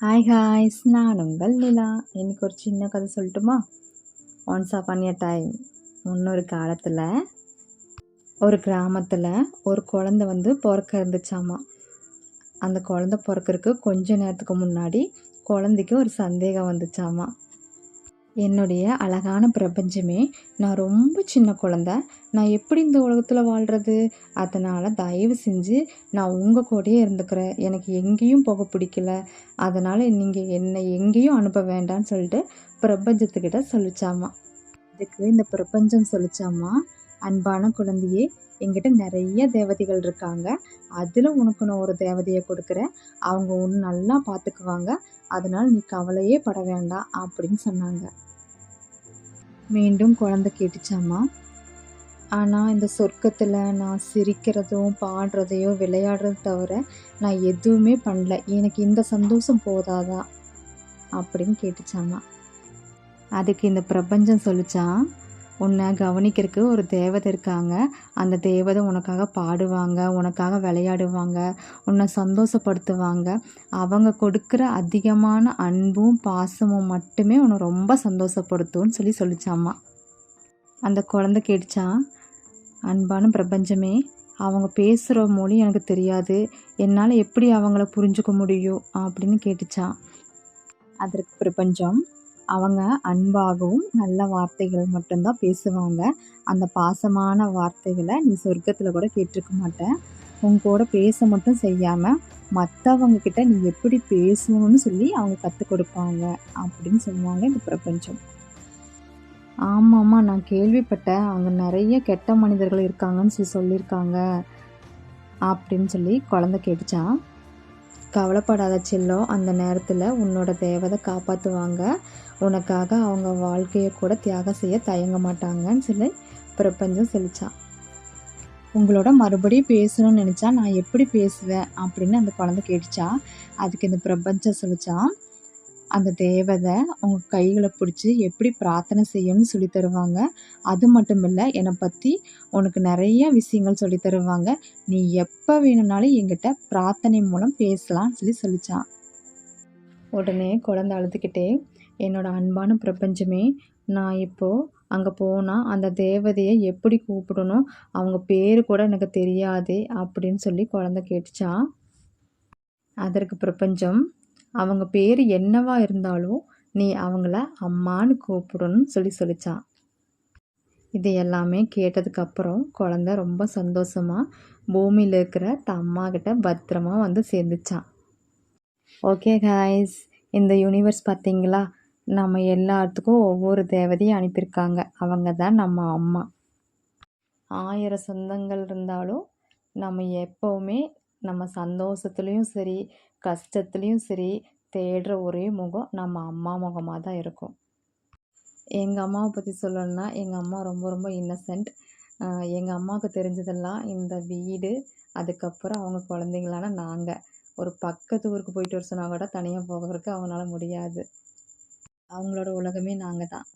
Hi ஹாய்ஸ் நான் உங்கள் நிலா. எனக்கு ஒரு சின்ன கதை சொல்லட்டுமா? ஒன்ஸ் அப்பான் எ டைம் முன்னொரு காலத்தில் ஒரு கிராமத்தில் ஒரு குழந்த வந்து பிறக்க இருந்துச்சாமா? அந்த குழந்த பிறக்கறக்கு கொஞ்ச நேரத்துக்கு முன்னாடி குழந்தைக்கு ஒரு சந்தேகம் வந்துச்சாமா? என்னுடைய அழகான பிரபஞ்சமே நான் ரொம்ப சின்ன குழந்த. நான் எப்படி இந்த உலகத்தில் வாழ்கிறது அதனால் தயவு செஞ்சு நான் உங்கள் கூடயே இருந்துக்கிறேன். எனக்கு எங்கேயும் போக பிடிக்கல. அதனால் நீங்கள் என்னை எங்கேயும் அனுப்ப வேண்டாம்னு சொல்லிட்டு பிரபஞ்சத்துக்கிட்ட சொல்லிச்சாமா. இதுக்கு இந்த பிரபஞ்சம் சொல்லிச்சாமா? அன்பான குழந்தையே என்கிட்ட நிறைய தேவதைகள் இருக்காங்க. அதில் உனக்கு நான் ஒரு தேவதையை கொடுக்குறேன். அவங்க ஒன்று நல்லா பார்த்துக்குவாங்க. அதனால் நீ கவலையே பட வேண்டாம் அப்படின்னு சொன்னாங்க. மீண்டும் குழந்தை கேட்டுச்சாமா ஆனால் இந்த சொர்க்கத்தில் நான் சிரிக்கிறதும் பாடுறதையோ விளையாடுறதும் தவிர நான் எதுவுமே பண்ணல. எனக்கு இந்த சந்தோஷம் போதாதா? அப்படின்னு கேட்டுச்சாமா அதுக்கு இந்த பிரபஞ்சம் சொல்லிச்சான் உன்னை கவனிக்கிறதுக்கு ஒரு தேவதை இருக்காங்க. அந்த தேவதை உனக்காக பாடுவாங்க உனக்காக விளையாடுவாங்க உன்னை சந்தோஷப்படுத்துவாங்க. அவங்க கொடுக்குற அதிகமான அன்பும் பாசமும் மட்டுமே உன்னை ரொம்ப சந்தோஷப்படுத்தும்னு சொல்லி சொல்லிச்சாம்மா அந்த குழந்தை கேட்டுச்சான் அன்பான பிரபஞ்சமே அவங்க பேசுகிற மொழி எனக்கு தெரியாது. என்னால் எப்படி அவங்கள புரிஞ்சுக்க முடியும் அப்படின்னு கேட்டுச்சான் அதற்கு பிரபஞ்சம் அவங்க அன்பாகவும் நல்ல வார்த்தைகள் மட்டும்தான் பேசுவாங்க. அந்த பாசமான வார்த்தைகளை நீ சொர்க்கத்தில் கூட கேட்டிருக்க மாட்டேன். உங்க கூட பேச மட்டும் செய்யாமல் மற்றவங்க கிட்ட நீ எப்படி பேசணும்னு சொல்லி அவங்க கற்றுக் கொடுப்பாங்க அப்படின்னு சொல்லுவாங்க இந்த பிரபஞ்சம். ஆமாம்மா நான் கேள்விப்பட்டேன். அங்கே நிறைய கெட்ட மனிதர்கள் இருக்காங்கன்னு சொல்லி சொல்லியிருக்காங்க அப்படின்னு சொல்லி குழந்த கேட்டுச்சான் கவலைப்படாத செல்லம் அந்த நேரத்தில் உன்னோட தேவதை காப்பாற்றுவாங்க உனக்காக அவங்க வாழ்க்கையை கூட தியாகம் செய்ய தயங்க மாட்டாங்கன்னு சொல்லி பிரபஞ்சம் சொல்லிச்சான் உங்களோட மறுபடியும் பேசணும்னு நினச்சா நான் எப்படி பேசுவேன் அப்படின்னு அந்த குழந்தை கேட்டுச்சா. அதுக்கு இந்த பிரபஞ்சம் சொல்லிச்சான் அந்த தேவதை உங்கள் கைகளை பிடிச்சி எப்படி பிரார்த்தனை செய்யணும்னு சொல்லி தருவாங்க. அது மட்டும் இல்லை என்னை பற்றி உனக்கு நிறைய விஷயங்கள் சொல்லி தருவாங்க. நீ எப்போ வேணும்னாலும் என்கிட்ட பிரார்த்தனை மூலம் பேசலாம்னு சொல்லி சொல்லித்தான் உடனே குழந்தை அழுதுகிட்டே என்னோட அன்பான பிரபஞ்சமே நான் இப்போது அங்கே போனால் அந்த தேவதையை எப்படி கூப்பிடணும்? அவங்க பேர் கூட எனக்கு தெரியாதே அப்படின்னு சொல்லி குழந்த கேட்டுச்சான் அதற்கு பிரபஞ்சம் அவங்க பேர் என்னவா இருந்தாலும் நீ அவங்கள அம்மான்னு கூப்பிடணும்னு சொல்லி சொல்லிச்சான் இது எல்லாமே கேட்டதுக்கப்புறம் குழந்த ரொம்ப சந்தோஷமாக பூமியில் இருக்கிற தம்மா கிட்ட பத்திரமா வந்து சேர்ந்துச்சான் ஓகே காய்ஸ் இந்த யூனிவர்ஸ் பார்த்தீங்களா நம்ம எல்லாத்துக்கும் ஒவ்வொரு தேவதையும் அனுப்பியிருக்காங்க. அவங்க தான் நம்ம அம்மா. ஆயிரம் சொந்தங்கள் இருந்தாலும் நம்ம எப்போவுமே நம்ம சந்தோஷத்துலேயும் சரி கஷ்டத்துலேயும் சரி தேடுற ஒரே முகம் நம்ம அம்மா முகமாக தான் இருக்கும். எங்கள் அம்மாவை பற்றி சொல்லணுன்னா எங்கள் அம்மா ரொம்ப ரொம்ப இன்னசென்ட் எங்கள் அம்மாவுக்கு தெரிஞ்சதெல்லாம் இந்த வீடு அதுக்கப்புறம் அவங்க குழந்தைங்களான நாங்கள் ஒரு பக்கத்து ஊருக்கு போயிட்டு வர சொன்னால் கூட தனியாக போகிறதுக்கு அவங்களால முடியாது. அவங்களோட உலகமே நாங்கள் தான்.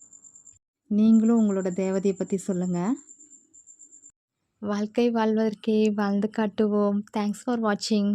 நீங்களும் உங்களோட தேவதையை பற்றி சொல்லுங்கள் வாழ்க்கை வாழ்வதற்கே வாழ்ந்து காட்டுவோம். தேங்க்ஸ் ஃபார் வாட்சிங்